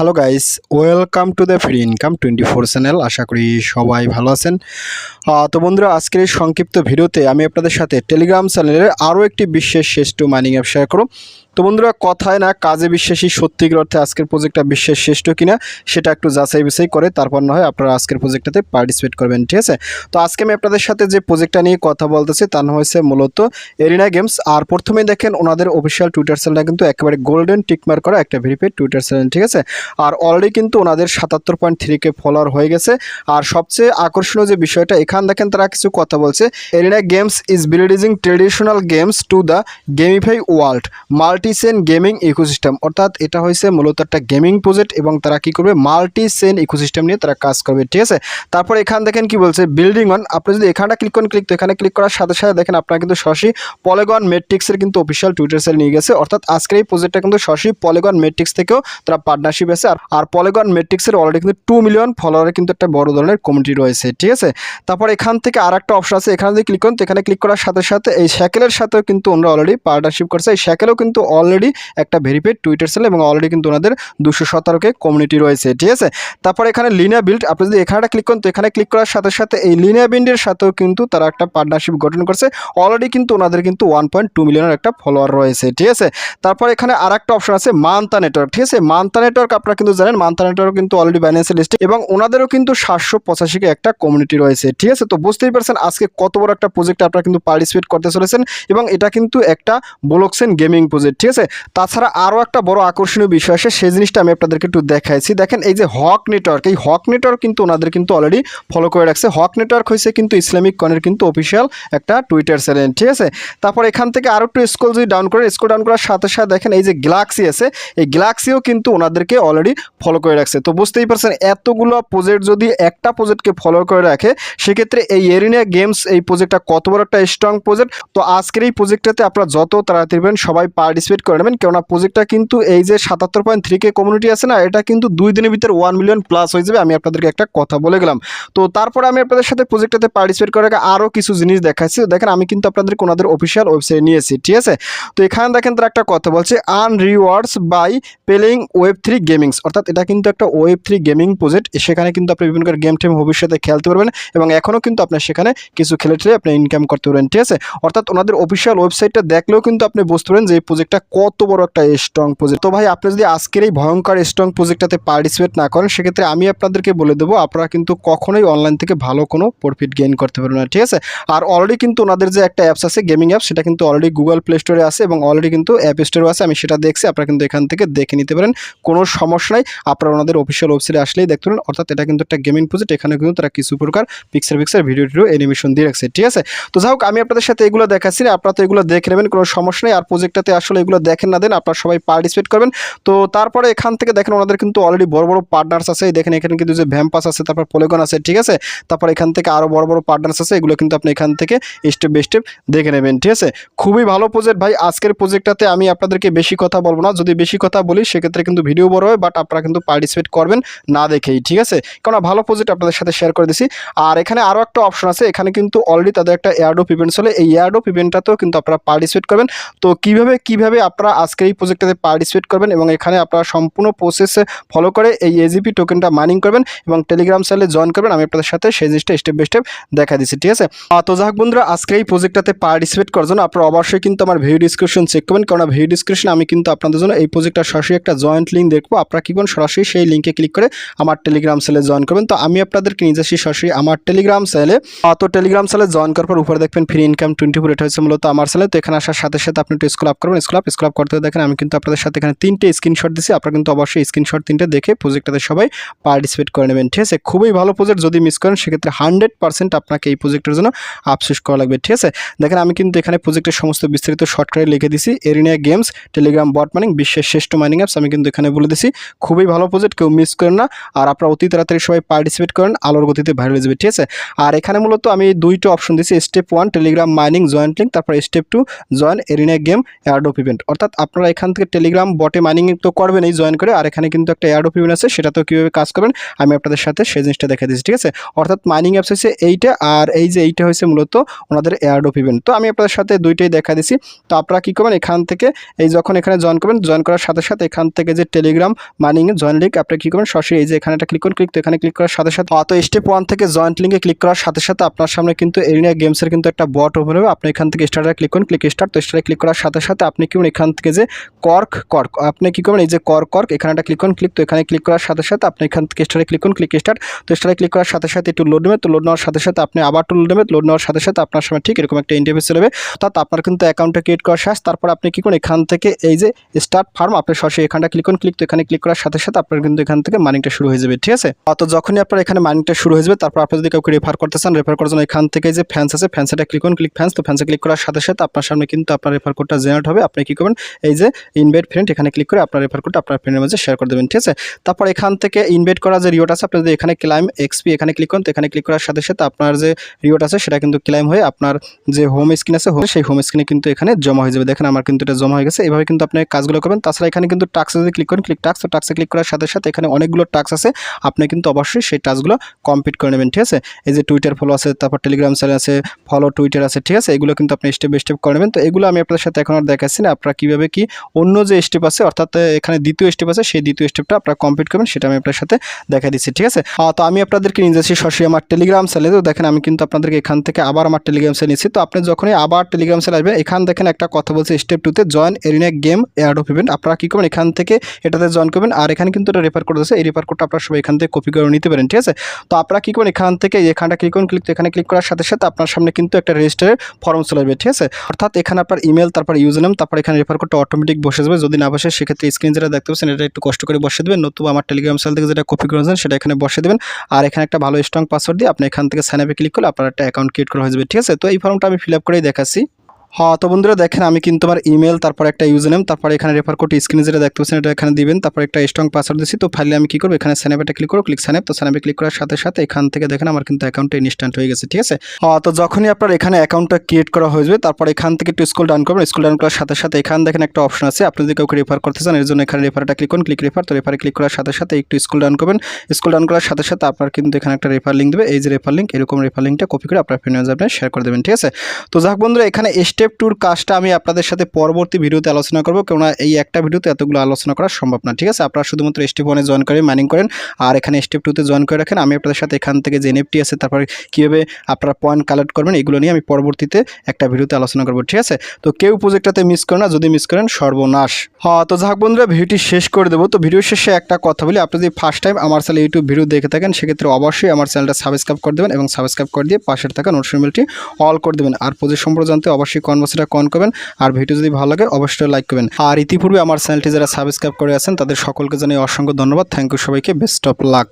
Hello guys, welcome to the free income twenty four channel. আশা করি সবাই ভালো আছেন। তো বন্ধুরা, আজকের এই সংক্ষিপ্ত ভিডিওতে আমি আপনাদের সাথে টেলিগ্রাম চ্যানেলের আরও একটি বিশ্বের শ্রেষ্ঠ মাইনিং অ্যাপ শেয়ার করব। তো বন্ধুরা, কথায় না, কাজে বিশ্বাসী সত্যিকার অর্থে আজকের প্রজেক্টটা বিশ্বের শ্রেষ্ঠ কিনা, সেটা একটু যাচাই বাছাই করে তারপর না হয় আপনারা আজকের প্রজেক্টটাতে পার্টিসিপেট করবেন, ঠিক আছে? তো আজকে আমি আপনাদের সাথে যে প্রজেক্টটা নিয়ে কথা বলতেছি তা না হয়েছে মূলত এরিনা গেমস আর প্রথমেই দেখেন, ওনাদের অফিসিয়াল টুইটার চ্যানেলটা কিন্তু একেবারে গোল্ডেন টিকমার করা একটা ভেরিফাইড টুইটার চ্যানেল ঠিক আছে? আর অলরেডি কিন্তু ওনাদের সাতাত্তর পয়েন্ট থ্রি কে ফলোয়ার হয়ে গেছে। আর সবচেয়ে আকর্ষণীয় যে বিষয়টা, এখান দেখেন তারা কিছু কথা বলছে। Arena games is bridging traditional games to the gamify world multichain gaming ecosystem. অর্থাৎ এটা হয়েছে মূলত একটা গেমিং প্রজেক্ট এবং তারা কি করবে? মাল্টিসেন ইকোসিস্টেম নিয়ে তারা কাজ করবে, ঠিক আছে? তারপর এখান দেখেন কি বলছে বিল্ডিং অন আপনি যদি এখানটা ক্লিক করেন ক্লিক তো এখানে ক্লিক করার সাথে সাথে দেখেন আপনারা কিন্তু সরাসরি পলেগন মেট্রিক্সের কিন্তু অফিসিয়াল টুইটার সেল নিয়ে গেছে। অর্থাৎ আজকের এই প্রজেক্টটা কিন্তু সরাসরি পলেগন মেট্রিক্স থেকেও তারা পার্টনারশিপ আছে। আর পলেগন মেট্রিক্সের অলরেডি কিন্তু টু মিলিয়ন ফলোয়ারের কিন্তু একটা বড় ধরনের কমিটি রয়েছে, ঠিক আছে? তারপর এখান থেকে আর একটা অপশন আছে। এখানে যদি ক্লিক করেন, তো এখানে ক্লিক করার সাথে সাথে এই শ্যাকেলের সাথেও কিন্তু ওনারা অলরেডি পার্টনারশিপ করছে। এই শ্যাকেলও কিন্তু অলরেডি একটা ভেরিফাইড টুইটার সেল এবং অলরেডি কিন্তু ওনাদের দুশো সতেরোকে কমিউনিটি রয়েছে, ঠিক আছে? তারপর এখানে লিনিয়া বিল্ড আপনি যদি এখানে ক্লিক করেন, তো এখানে ক্লিক করার সাথে সাথে এই লিনিয়া বিল্ডের সাথেও কিন্তু তারা একটা পার্টনারশিপ গঠন করছে। অলরেডি কিন্তু ওনাদের কিন্তু ওয়ান পয়েন্ট টু মিলিয়নের একটা ফলোয়ার রয়েছে, ঠিক আছে? তারপর এখানে আর একটা অপশন আছে, মান্তা নেটওয়ার্ক ঠিক আছে? মান্তা নেটওয়ার্ক আপনারা কিন্তু জানেন, মান্তা নেটওয়ার্ক কিন্তু অলরেডি ব্যালেন্সের লিস্টে এবং ওনাদেরও কিন্তু সাতশো পঁচাশিকে একটা কমিউনিটি রয়েছে, ঠিক আছে? তো বুঝতেই পারছেন আজকে কত বড় একটা প্রজেক্টে আপনারা কিন্তু পার্টিসিপেট করতে চলেছেন এবং এটা কিন্তু একটা ব্লকসেন গেমিং প্রজেক্ট ঠিক আছে? তাছাড়া আরও একটা বড় আকর্ষণীয় বিষয় আছে সেই জিনিসটা আমি আপনাদেরকে একটু দেখাইছি। দেখেন, এই যে হক নেটওয়ার্ক, এই হক নেটওয়ার্ক কিন্তু ওনাদের কিন্তু অলরেডি ফলো করে রাখছে। হক নেটওয়ার্ক হয়েছে কিন্তু ইসলামিক কনের কিন্তু অফিসিয়াল একটা টুইটার চ্যানেল ঠিক আছে? তারপর এখান থেকে আরও একটু স্কুল যদি ডাউন করেন স্কুল ডাউন করার সাথে সাথে দেখেন, এই যে গ্যালাক্সি আছে, এই গ্যালাক্সিও কিন্তু ওনাদেরকে অলরেডি ফলো করে রাখছে। তো বুঝতেই পারছেন, এতগুলো প্রজেক্ট যদি একটা প্রজেক্টকে ফলো করে রাখে, সেক্ষেত্রে এই এরিনা গেমস এই প্রজেক্টটা কত বড় একটা স্ট্রং প্রজেক্ট তো আজকের এই প্রজেক্টটাতে আপনারা যত তাড়াতাড়ি সবাই পার্টিসিপেট করে নেবেন। কেননা প্রজেক্টটা কিন্তু এই যে সাতাত্তর পয়েন্ট থ্রি কে কমিউনিটি আছে না, এটা কিন্তু দুই দিনের ভিতরে ওয়ান মিলিয়ন প্লাস হয়ে যাবে। আমি আপনাদেরকে একটা কথা বলে গেলাম। তো তারপরে আমি আপনাদের সাথে প্রজেক্টটাতে পার্টিসিপেট করার আগে আরও কিছু জিনিস দেখাচ্ছি। দেখেন, আমি কিন্তু আপনাদেরকে ওনাদের অফিসিয়াল ওয়েবসাইট নিয়েছি, ঠিক আছে? তো এখানে দেখেন তারা একটা কথা বলছে earn rewards by playing web three gamings অর্থাৎ এটা কিন্তু একটা ওয়েব থ্রি গেমিং প্রজেক্ট সেখানে কিন্তু আপনি বিভিন্ন গেম টেম ভবিষ্যতে খেলতে পারবেন এবং এখনও কিন্তু আপনার সেখানে কিছু খেলে ঠেলে আপনি ইনকাম করতে পারবেন, ঠিক আছে? অর্থাৎ ওনাদের অফিসিয়াল ওয়েবসাইটটা দেখলেও কিন্তু আপনি বুঝতে পারেন যে এই প্রজেক্টটা কত বড় একটা স্ট্রং প্রজেক্ট তো ভাই, আপনি যদি আজকের এই ভয়ঙ্কর স্ট্রং প্রজেক্টটাতে পার্টিসিপেট না করেন, সেক্ষেত্রে আমি আপনাদেরকে বলে দেবো, আপনারা কিন্তু কখনোই অনলাইন থেকে ভালো কোনো প্রফিট গেইন করতে পারবেন না, ঠিক আছে? আর অলরেডি কিন্তু ওনাদের যে একটা অ্যাপস আছে গেমিং অ্যাপ সেটা কিন্তু অলরেডি গুগল প্লে স্টোরে আছে এবং অলরেডি কিন্তু অ্যাপ স্টোরে আছে, আমি সেটা দেখছি, আপনারা কিন্তু এখান থেকে দেখে নিতে পারেন, কোনো সমস্যা নাই। আপনারা ওনাদের অফিসিয়াল ওয়েবসাইটে আসলেই দেখতে পারেন, অর্থাৎ এটা কিন্তু একটা গেমিং প্রজেক্ট এখানে কিন্তু তারা কিছু প্রকার পিক্সেল পিক্সেল ভিডিও টিডিও অ্যানিমেশন দিয়ে রাখছে, ঠিক আছে? তো যাই হোক, আমি আপনাদের সাথে এগুলো দেখাচ্ছি আপনারা তো এগুলো দেখে নেবেন, কোনো সমস্যা নেই। আর প্রজেক্টটাতে আসলে এগুলো দেখেন না, দেন আপনারা সবাই পার্টিসিপেট করবেন। তো তারপরে এখান থেকে দেখেন ওনাদের কিন্তু অলরেডি বড় বড় পার্টনার্স আছে। দেখেন এখানে কিন্তু যে ভ্যাম্পাস আছে, তারপর পলিগন আছে, ঠিক আছে? তারপর এখান থেকে আরও বড় বড় পার্টনার্স আছে, এগুলো কিন্তু আপনি এখান থেকে স্টেপ বাই স্টেপ দেখে নেবেন, ঠিক আছে? খুবই ভালো প্রজেক্ট ভাই। আজকের প্রজেক্টটাতে আমি আপনাদেরকে বেশি কথা বলব না। যদি বেশি কথা বলি, সেক্ষেত্রে কিন্তু ভিডিও বড় হয় বাট আপনারা কিন্তু পার্টিসিপেট করবেন না দেখেই, ঠিক আছে? কারণ ভালো প্রজেক্ট আপনাদের সাথে শেয়ার করে দিছি। আর এখানে আরও একটা অপশন আছে, এখানে কিন্তু অলরেডি তাদের একটা এয়ারডোপ ইভেন্ট চলে। এই এয়ারডোপ ইভেন্টটাতেও কিন্তু আপনারা পার্টিসিপেট করবেন। তো কীভাবে কীভাবে আপনারা আজকে এই প্রজেক্টটাতে পার্টিসিপেট করবেন এবং এখানে আপনারা সম্পূর্ণ প্রসেস ফলো করে এই এজিপি টোকেনটা মাইনিং করবেন এবং টেলিগ্রাম চ্যানেলে জয়েন করবেন। আমি আপনাদের সাথে সেই জিনিসটা স্টেপ বাই স্টেপ দেখা দিচ্ছি, ঠিক আছে? তো যাক বন্ধুরা, আজকে এই প্রজেক্টটাতে পার্টিসিপেট করার জন্য আপনারা অবশ্যই কিন্তু আমার ভিডিও ডিসক্রিপশন চেক করবেন। কারণ ভিডিও ডিসক্রিপশন আমি কিন্তু আপনাদের জন্য এই প্রজেক্টটা সরাসরি একটা জয়েন্ট লিঙ্ক দেখব। আপনারা কি করবেন? সরাসরি সেই লিঙ্কে ক্লিক করে আমার টেলিগ্রাম চ্যানেলে জয়েন করবেন। তো আমি আপনাদেরকে নিয়ে যাচ্ছি সরাসরি আমার টেলিগ্রাম চ্যানেলে তো টেলিগ্রাম চ্যানেলে জয়েন করার পর উপরে দেখবেন ফ্রি ইনকাম টোয়েন্টি ফোর এটা হয়েছে মূলত আমার চ্যানেল তো এখানে আসার সাথে সাথে আপনি একটু স্কুল আপ করবেন। স্কুল আপ স্কুল আপ করতে দেখেন, আমি কিন্তু আপনাদের সাথে এখানে তিনটে স্ক্রিনশট দিচ্ছি আপনারা কিন্তু অবশ্যই স্ক্রিনশট তিনটে দেখে প্রজেক্টটাতে সবাই পার্টিসিপেট করে নেবেন। ঠিক আছে? খুবই ভালো প্রজেক্ট যদি মিস করেন, সেক্ষেত্রে হান্ড্রেড পার্সেন্ট আপনাকে এই প্রজেক্টের জন্য আফসোস করা লাগবে। ঠিক আছে? দেখেন, আমি কিন্তু এখানে প্রজেক্টের সমস্ত বিস্তারিত শর্টকাটে লিখে দিছি। Arena games Telegram bot mining বিশ্বের শ্রেষ্ঠ মাইনিং অ্যাপস আমি কিন্তু এখানে বলে দিছি। খুবই ভালো প্রজেক্ট কেউ মিস করেন না। আর আপনারা অতি তাড়াতাড়ি সবাই পার্টিসিপেট করেন, আলোর গতিতে ভাইরাল যাবে। ঠিক আছে? আর এখানে মূলত আমি দুইটা অপশন দিছি। Step one Telegram mining joint link তারপর step two join Arena game ado event অর্থাৎ আপনারা এখান থেকে টেলিগ্রাম বটে মাইনিং তো করবেন, এই জয়েন করে, আর এখানে কিন্তু একটা অফ ইভেন্ট আছে সেটা তো কীভাবে কাজ করবেন, আমি আপনাদের সাথে সেই জিনিসটা দেখা দিচ্ছি, ঠিক আছে? অর্থাৎ মাইনিং অ্যাপস হচ্ছে এইটা, আর এই যে এইটা হয়েছে মূলত ওনাদের অফ ইভেন্ট তো আমি আপনাদের সাথে দুইটাই দেখা দিছি। তো আপনারা কী করবেন, এখান থেকে এই যখন এখানে জয়েন করবেন জয়েন করার সাথে সাথে এখান থেকে যে টেলিগ্রাম মাইনিং জয়েন লিঙ্ক আপনারা কী করবেন, সরাসরি এই যে এখানে একটা ক্লিক করুন ক্লিক তো এখানে ক্লিক করার সাথে সাথে অত স্টেপ ওয়ান থেকে জয়েন্ট লিঙ্কে ক্লিক করার সাথে সাথে আপনার সামনে কিন্তু এরিনা গেমসের কিন্তু একটা বট ওপেন হবে। আপনি এখান থেকে স্টার্টারে ক্লিক করুন ক্লিক স্টার্ট তো স্টার্টে ক্লিক করার সাথে সাথে আপনি কি করবেন এখান থেকে যে কর্ক কর্ক আপনি কী করবেন, এই যে কর্ক কর্ক এখানে একটা ক্লিক করুন ক্লিক তো এখানে ক্লিক করার সাথে সাথে আপনি এখান থেকে স্টারে ক্লিক করুন ক্লিক স্টার্ট তো স্টারে ক্লিক করার সাথে সাথে একটু লোড নেবে তো লোড নেওয়ার সাথে সাথে আপনি আবার টু লোড নেবেন লোড নেওয়ার সাথে সাথে আপনার সামনে ঠিক এরকম একটা ইন্টারভিউ চলে যাবে। অর্থাৎ আপনার কিন্তু অ্যাকাউন্টটা ক্রিয়েট করা শেষ, তারপর আপনি কী করুন, এখান থেকে এই যে স্টার্ট ফার্ম আপনি সরাসরি এখানটা ক্লিক করুন ক্লিক তো এখানে ক্লিক করার সাথে সাথে আপনার কিন্তু এখান থেকে মানিংটা শুরু হয়ে যাবে, ঠিক আছে? তো যখনই আপনার এখানে মানিংটা শুরু হয়ে যাবে, তারপর আপনি যদি কাউকে রেফার করতে চান রেফার করার জন্য এখান থেকে যে ফ্যান্স আছে ফ্যান্সটা ক্লিক করুন ক্লিক ফ্যান্স তো ফ্যান্সে ক্লিক করার সাথে সাথে আপনার সামনে কিন্তু আপনার রেফার কোডটা জেনারেট হবে, আপনি কী করবেন? এই যে ইনভাইট ফ্রেন্ড এখানে ক্লিক করে আপনার রেফার কোডটা আপনার ফ্রেন্ডের মাঝে শেয়ার করে দেবেন, ঠিক আছে? তারপর এখান থেকে ইনভাইট করা যে রিওট আছে, আপনি যদি এখানে ক্লাইম এক্সপি এখানে ক্লিক করুন, তো এখানে ক্লিক করার সাথে সাথে আপনার যে রিওট আছে, সেটা কিন্তু ক্লাইম হয়ে আপনার যে হোম স্ক্রিন আছে সেই হোম স্ক্রিনে কিন্তু এখানে জমা হয়ে যাবে। দেখেন আমার কিন্তু এটা জমা হয়ে গেছে। এইভাবে কিন্তু আপনি কাজগুলো করবেন। তাছাড়া এখানে কিন্তু টাক্সে যদি ক্লিক করেন ক্লিক টাক্স তো টাক্সে ক্লিক করার সাথে সাথে এখানে অনেকগুলো টাক্স আছে। আপনি কিন্তু অবশ্যই সেই টাস্কগুলো কমপ্লিট করে নেবেন, ঠিক আছে? এই যে টুইটার ফলো আছে, তারপর টেলিগ্রাম চ্যানেল আছে ফলো টুইটার আছে, ঠিক আছে? এগুলো কিন্তু আপনি স্টেপ বাই স্টেপ করে নেবেন। তো এগুলো আমি আপনাদের সাথে এখন আর দেখাচ্ছি না। আপনারা কীভাবে কি অন্য যে স্টেপ আছে, অর্থাৎ এখানে দ্বিতীয় স্টেপ আছে, সেই দ্বিতীয় স্টেপটা আপনারা কমপ্লিট করবেন, সেটা আমি আপনার সাথে দেখা দিচ্ছি, ঠিক আছে? তো আমি আপনাদেরকে নিয়ে যাচ্ছি সরাসরি আমার টেলিগ্রাম চ্যানেলে তো দেখেন, আমি কিন্তু আপনাদেরকে এখান থেকে আবার আমার টেলিগ্রাম চ্যানেল নিচ্ছি তো আপনি যখনই আবার টেলিগ্রাম চ্যানেল আসবেন, এখান দেখেন একটা কথা বলছে স্টেপ টুতে join Arena game of event আপনারা কী করবেন, এখান থেকে এটাতে জয়েন করবেন। আর এখানে কিন্তু এটা রেফার করতেছে, এই রেফার কোডটা আপনারা সবাই এখান থেকে কপি করে নিতে পারেন, ঠিক আছে? তো আপনারা কী করবেন, এখান থেকে এখানটা ক্লিক করুন ক্লিক এখানে ক্লিক করার সাথে সাথে আপনার সামনে কিন্তু একটা রেজিস্টারের ফর্ম চলে আসবে, ঠিক আছে? অর্থাৎ এখানে আপনার ইমেল তারপর ইউজার নেম তারপর এখানে রেফার কোডটা অটোমেটিক বসে যাবে। যদি না বসে, সেক্ষেত্রে স্ক্রিন যেটা দেখতে পাচ্ছেন, এটা একটু কষ্ট করে বসে দেবেন। নতুবা আমার টেলিগ্রাম চ্যানেল থেকে যেটা কপি করেছেন, সেটা এখানে বসে দেবেন। আর এখানে একটা ভালো স্ট্রং পাসওয়ার্ড দিয়ে আপনি এখান থেকে সাইন আপে ক্লিক করলে আপনার একটা অ্যাকাউন্ট ক্রিয়েট করা হয়ে যাবে। ঠিক আছে? তো এই ফর্মটা আমি ফিল আপ করেই দেখাচ্ছি। হ্যাঁ তো বন্ধুরা দেখেন, আমি কিন্তু আমার ইমেল তারপর একটা ইউজ নেম তারপর এখানে রেফার কোড স্ক্রিনে যেটা দেখতে পাচ্ছেন, এটা এখানে দিবেন, তারপর একটা স্ট্রং পাসওয়ার্ড দিচ্ছি তো ফাইলে আমি কি করব? এখানে স্যানাপেটা ক্লিক করো ক্লিক স্যানাপ তো স্যানাপে ক্লিক করার সাথে সাথে এখান থেকে দেখেন আমার কিন্তু অ্যাকাউন্টটা ইনস্ট্যান্ট হয়ে গেছে, ঠিক আছে? হ্যাঁ তো যখনই আপনার এখানে অ্যাকাউন্টটা ক্রিয়েট করা হয়ে যাবে তারপর এখান থেকে একটু স্কুল ডাউন করবেন স্কুল ডাউন করার সাথে সাথে এখান দেখেন একটা অপশন আছে, আপনি যদি কাউকে রেফার করতে চান, এর জন্য এখানে রেফারটা ক্লিক করুন ক্লিক রেফার তো রেফারে ক্লিক করার সাথে সাথে একটু স্কুল ডাউন করবেন স্কুল ডাউন করার সাথে সাথে আপনার কিন্তু এখানে একটা রেফার লিঙ্ক দেবে, এই যে রেফার লিঙ্ক এরকম রেফার লিঙ্কটা কপি করে আপনার ফ্রেন্ড শেয়ার করে দেবেন, ঠিক আছে? তো যাক বন্ধুরা, এখানে স্টেপ টুর কাজটা আমি আপনাদের সাথে পরবর্তী ভিডিওতে আলোচনা করব। কেননা এই একটা ভিডিওতে এতগুলো আলোচনা করা সম্ভব না, ঠিক আছে? আপনারা শুধুমাত্র স্টেপ ওয়ানে জয়েন করে মাইনিং করেন, আর এখানে স্টেপ টুতে জয়েন করে রাখেন। আমি আপনাদের সাথে এখান থেকে যে এনএফটি আছে, তারপরে কীভাবে আপনারা পয়েন্ট কালেক্ট করবেন, এগুলো নিয়ে আমি পরবর্তীতে একটা ভিডিওতে আলোচনা করব, ঠিক আছে? তো কেউ প্রজেক্টটাতে মিস করেন না, যদি মিস করেন সর্বনাশ। হ্যাঁ তো যাক বন্ধুরা, ভিডিওটি শেষ করে দেবো। তো ভিডিও শেষে একটা কথা বলি, আপনি যদি ফার্স্ট টাইম আমার চ্যানেল ইউটিউব ভিডিও দেখে থাকেন, সেক্ষেত্রে অবশ্যই আমার চ্যানেলটা সাবস্ক্রাইব করে দেবেন এবং সাবস্ক্রাইব করে দিয়ে পাশের থাকা নোটিফিকেশনটি অল করে দেবেন। আর প্রজেক্ট সম্পর্কে জানতে অবশ্যই কনভার্সিটা কন করবেন। আর ভিডিও যদি ভালো লাগে, অবশ্যই লাইক করবেন। আর ইতিপূর্বে আমার চ্যানেলটি যারা সাবস্ক্রাইব করে আছেন, তাদের সকলকে জানাই অসংখ্য ধন্যবাদ। থ্যাংক ইউ সবাইকে। Best of luck